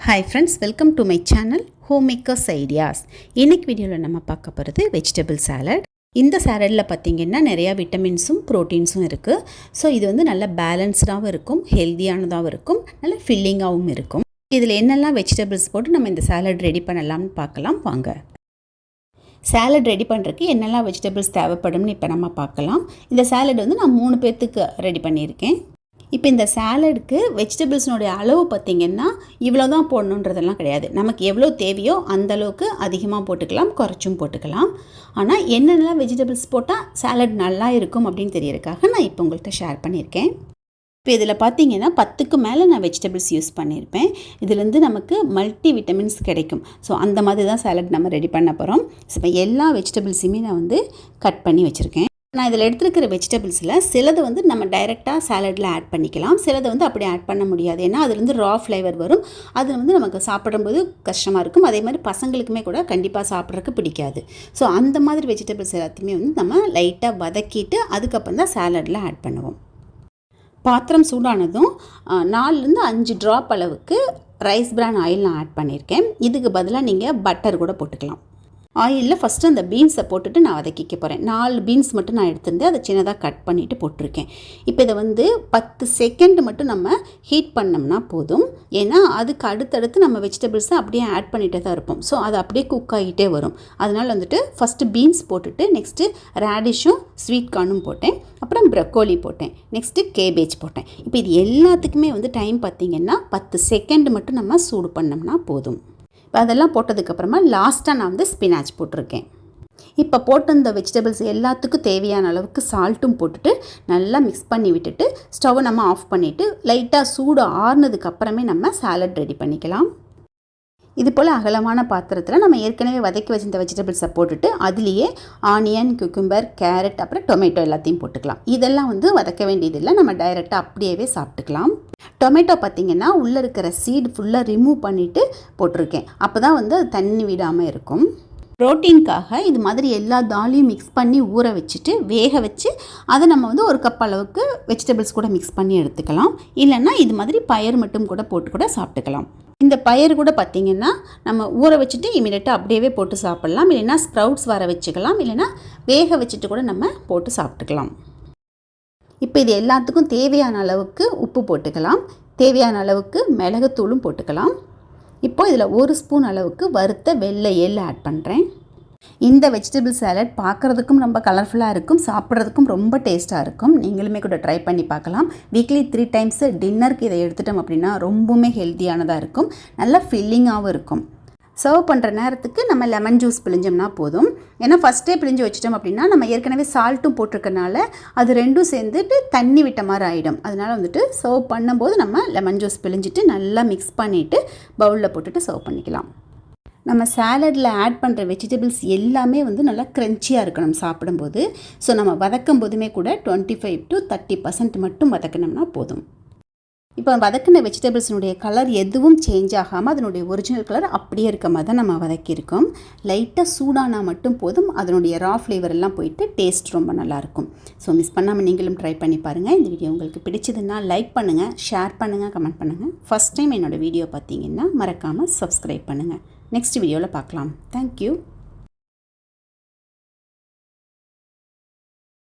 Hi friends welcome to my channel home makers ideas இன்னைக்கு வீடியோவில் நம்ம பார்க்க போகிறது வெஜிடபிள் சாலட் இந்த சாலடில் பார்த்தீங்கன்னா நிறையா விட்டமின்ஸும் ப்ரோட்டீன்ஸும் இருக்குது ஸோ இது வந்து நல்ல பேலன்ஸ்டாகவும் இருக்கும் ஹெல்த்தியானதாகவும் இருக்கும் நல்ல ஃபில்லிங்காகவும் இருக்கும். இதில் என்னெல்லாம் வெஜிடபிள்ஸ் போட்டு நம்ம இந்த சாலட் ரெடி பண்ணலாம்னு பார்க்கலாம் வாங்க. சாலட் ரெடி பண்ணுறதுக்கு என்னெல்லாம் வெஜிடபிள்ஸ் தேவைப்படும்னு இப்போ நம்ம பார்க்கலாம். இந்த சாலட் வந்து நான் மூணு பேர்த்துக்கு ரெடி பண்ணியிருக்கேன். இப்போ இந்த சேலடுக்கு வெஜிடபிள்ஸ்னுடைய அளவு பார்த்திங்கன்னா இவ்வளோ தான் போடணுன்றதெல்லாம் கிடையாது. நமக்கு எவ்வளோ தேவையோ அந்தளவுக்கு அதிகமாக போட்டுக்கலாம் குறைச்சும் போட்டுக்கலாம். ஆனால் என்னென்னலாம் வெஜிடபிள்ஸ் போட்டால் சாலட் நல்லா இருக்கும் அப்படின்னு தெரியறதுக்காக நான் இப்போ உங்கள்கிட்ட ஷேர் பண்ணியிருக்கேன். இப்போ இதில் பார்த்தீங்கன்னா பத்துக்கு மேலே நான் வெஜிடபிள்ஸ் யூஸ் பண்ணியிருப்பேன். இதுலேருந்து நமக்கு மல்டி விட்டமின்ஸ் கிடைக்கும். ஸோ அந்த மாதிரி தான் சேலட் நம்ம ரெடி பண்ண போகிறோம். ஸோ இப்போ எல்லா வெஜிடபிள்ஸுமே நான் வந்து கட் பண்ணி வச்சுருக்கேன். நான் இதில் எடுத்துருக்கிற வெஜிடபிள்ஸில் சிலது வந்து நம்ம டைரெக்டாக சாலடில் ஆட் பண்ணிக்கலாம். சிலது வந்து அப்படி ஆட் பண்ண முடியாது. ஏன்னா அதுலேருந்து ரா ஃப்ளேவர் வரும். அது வந்து நமக்கு சாப்பிடும்போது கஷ்டமாக இருக்கும். அதே மாதிரி பசங்களுக்குமே கூட கண்டிப்பாக சாப்பிட்றதுக்கு பிடிக்காது. ஸோ அந்த மாதிரி வெஜிடபிள்ஸ் எல்லாத்தையுமே வந்து நம்ம லைட்டாக வதக்கிட்டு அதுக்கப்புறம் தான் சாலடில் ஆட் பண்ணுவோம். பாத்திரம் சூடானதும் நாலுலேருந்து அஞ்சு ட்ராப் அளவுக்கு ரைஸ் பிரான் ஆயில் நான் ஆட் பண்ணியிருக்கேன். இதுக்கு பதிலாக நீங்கள் பட்டர் கூட போட்டுக்கலாம். ஆயிலில் ஃபஸ்ட்டு அந்த பீன்ஸை போட்டுட்டு நான் வதக்கிக்க போகிறேன் நாலு பீன்ஸ் மட்டும் நான் எடுத்திருந்தேன் அதை சின்னதாக கட் பண்ணிவிட்டு போட்டிருக்கேன். இப்போ இதை வந்து பத்து செகண்ட் மட்டும் நம்ம ஹீட் பண்ணோம்னா போதும். ஏன்னா அதுக்கு அடுத்தடுத்து நம்ம வெஜிடபிள்ஸை அப்படியே ஆட் பண்ணிகிட்டே தான் இருப்போம். ஸோ அது அப்படியே குக் ஆகிட்டே வரும். அதனால் வந்துட்டு ஃபஸ்ட்டு பீன்ஸ் போட்டுட்டு நெக்ஸ்ட்டு ரேடிஷும் ஸ்வீட் கார்னும் போட்டேன். அப்புறம் ப்ரக்கோலி போட்டேன். நெக்ஸ்ட்டு கேபேஜ் போட்டேன். இப்போ இது எல்லாத்துக்குமே வந்து டைம் பார்த்திங்கன்னா பத்து செகண்ட் மட்டும் நம்ம சூடு பண்ணோம்னா போதும். இப்போ அதெல்லாம் போட்டதுக்கப்புறமா லாஸ்ட்டாக நான் வந்து ஸ்பினாச் போட்டிருக்கேன். இப்போ போட்ட இந்த வெஜிடபிள்ஸ் எல்லாத்துக்கும் தேவையான அளவுக்கு சால்ட்டும் போட்டுட்டு நல்லா மிக்ஸ் பண்ணி விட்டுட்டு ஸ்டவ் நம்ம ஆஃப் பண்ணிவிட்டு லைட்டாக சூடு ஆறுனதுக்கப்புறமே நம்ம சாலட் ரெடி பண்ணிக்கலாம். இது போல் அகலமான பாத்திரத்தில் நம்ம ஏற்கனவே வதக்கி வச்சிருந்த வெஜிடபிள்ஸை போட்டுட்டு அதுலேயே ஆனியன் குக்கும்பர் கேரட் அப்புறம் டொமேட்டோ எல்லாத்தையும் போட்டுக்கலாம். இதெல்லாம் வந்து வதக்க வேண்டியதில்லை. நம்ம டைரெக்டாக அப்படியே சாப்பிட்டுக்கலாம். டொமேட்டோ பார்த்திங்கன்னா உள்ளே இருக்கிற சீடு ஃபுல்லாக ரிமூவ் பண்ணிவிட்டு போட்டிருக்கேன். அப்போ தான் வந்து அது தண்ணி விடாமல் இருக்கும். ப்ரோட்டீன்காக இது மாதிரி எல்லா தாலையும் மிக்ஸ் பண்ணி ஊற வச்சுட்டு வேக வச்சு அதை நம்ம வந்து ஒரு கப் அளவுக்கு வெஜிடபிள்ஸ் கூட மிக்ஸ் பண்ணி எடுத்துக்கலாம். இல்லைன்னா இது மாதிரி பயர் மட்டும் கூட போட்டு கூட சாப்பிட்டுக்கலாம். இந்த பயிர் கூட பார்த்திங்கன்னா நம்ம ஊற வச்சுட்டு இமீடியட்டாக அப்படியே போட்டு சாப்பிட்லாம். இல்லைன்னா ஸ்ப்ரவுட்ஸ் வர வச்சுக்கலாம். இல்லைன்னா வேக வச்சுட்டு கூட நம்ம போட்டு சாப்பிட்டுக்கலாம். இப்போ இது எல்லாத்துக்கும் தேவையான அளவுக்கு உப்பு போட்டுக்கலாம். தேவையான அளவுக்கு மிளகுத்தூளும் போட்டுக்கலாம். இப்போது இதில் ஒரு ஸ்பூன் அளவுக்கு வறுத்த வெள்ளை எள் ஆட் பண்ணுறேன் இந்த வெஜிடபிள் சாலட் பார்க்குறதுக்கும் ரொம்ப கலர்ஃபுல்லாக இருக்கும் சாப்பிட்றதுக்கும் ரொம்ப டேஸ்ட்டாக இருக்கும். நீங்களுமே கூட ட்ரை பண்ணி பார்க்கலாம். வீக்லி த்ரீ டைம்ஸு டின்னருக்கு இதை எடுத்துட்டோம் அப்படின்னா ரொம்பவுமே ஹெல்த்தியானதாக இருக்கும். நல்லா ஃபில்லிங்காகவும் இருக்கும். சர்வ் பண்ணுற நேரத்துக்கு நம்ம லெமன் ஜூஸ் பிழிஞ்சோம்னா போதும். ஏன்னா ஃபஸ்ட்டே பிழிஞ்சு வச்சிட்டோம் அப்படின்னா நம்ம ஏற்கனவே சால்ட்டும் போட்டிருக்கனால அது ரெண்டும் சேர்ந்துட்டு தண்ணி விட்ட மாதிரி ஆகிடும் அதனால் வந்துட்டு சர்வ் பண்ணும்போது நம்ம லெமன் ஜூஸ் பிழிஞ்சிட்டு நல்லா மிக்ஸ் பண்ணிவிட்டு பவுலில் போட்டுட்டு சர்வ் பண்ணிக்கலாம். நம்ம சாலடில் ஆட் பண்ணுற வெஜிடபிள்ஸ் எல்லாமே வந்து நல்லா க்ரன்ச்சியாக இருக்கணும் சாப்பிடும்போது. ஸோ நம்ம வதக்கும் போதுமே கூட twenty five to thirty percent மட்டும் வதக்கினோம்னா போதும். இப்போ வதக்கின வெஜிடபிள்ஸினுடைய கலர் எதுவும் சேஞ்ச் ஆகாமல் அதனுடைய ஒரிஜினல் கலர் அப்படியே இருக்க மாதிரி தான் நம்ம வதக்கியிருக்கோம். லைட்டாக சூடானா மட்டும் போதும். அதனுடைய ரா ஃப்ளேவர் எல்லாம் போயிட்டு டேஸ்ட் ரொம்ப நல்லாயிருக்கும். ஸோ மிஸ் பண்ணாமல் நீங்களும் ட்ரை பண்ணி பாருங்கள் இந்த வீடியோ உங்களுக்கு பிடிச்சதுன்னா லைக் பண்ணுங்கள் ஷேர் பண்ணுங்கள் கமெண்ட் பண்ணுங்கள் ஃபஸ்ட் டைம் என்னோடய வீடியோ பார்த்தீங்கன்னா மறக்காமல் சப்ஸ்கிரைப் பண்ணுங்கள் நெக்ஸ்ட் வீடியோவில் பார்க்கலாம். தேங்க்யூ